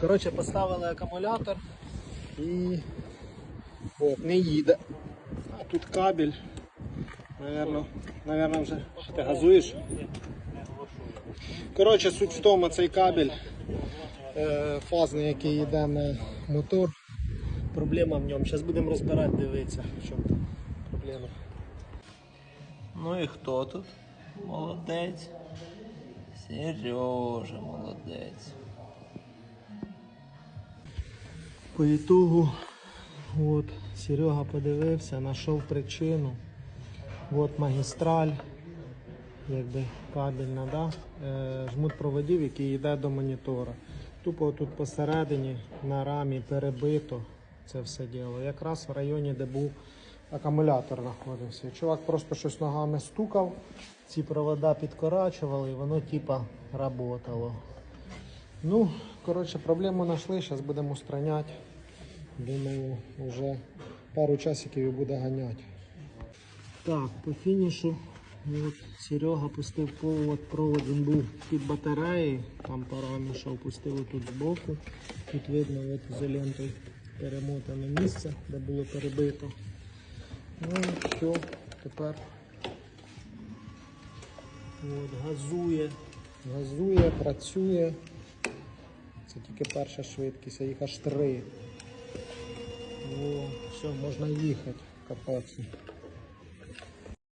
Коротше, поставили акумулятор і от, не їде. А тут кабель. Наверно, наверно вже що ти газуєш. Коротше, суть в тому, цей кабель е, фазний, який йде на мотор. Проблема в ньому. Зараз будемо розбирати, дивитися, в чому там проблема. Ну і хто тут? Молодець. Сережа молодець. По ітогу, от, Серега подивився, знайшов причину. От магістраль, якби кабельна, да? е, жмут проводів, який йде до монітора. Тупо тут посередині на рамі перебито це все діло. Якраз в районі, де був акумулятор знаходився. Чувак просто щось ногами стукав, ці провода підкорачували і воно типа работало. Ну, коротше, проблему знайшли, зараз будемо устраняти. Думаю, вже пару часиків і буде ганяти. Так, по фінішу от, Серега пустив провод, провод він був під батареєю, там парами йшов, пустив тут збоку. Тут видно от ізолентою перемотане місце, де було перебито. Ну і все, тепер от, газує, газує, працює. Це тільки перша швидкість, а їх аж три. О, все, можна їхати, кататися.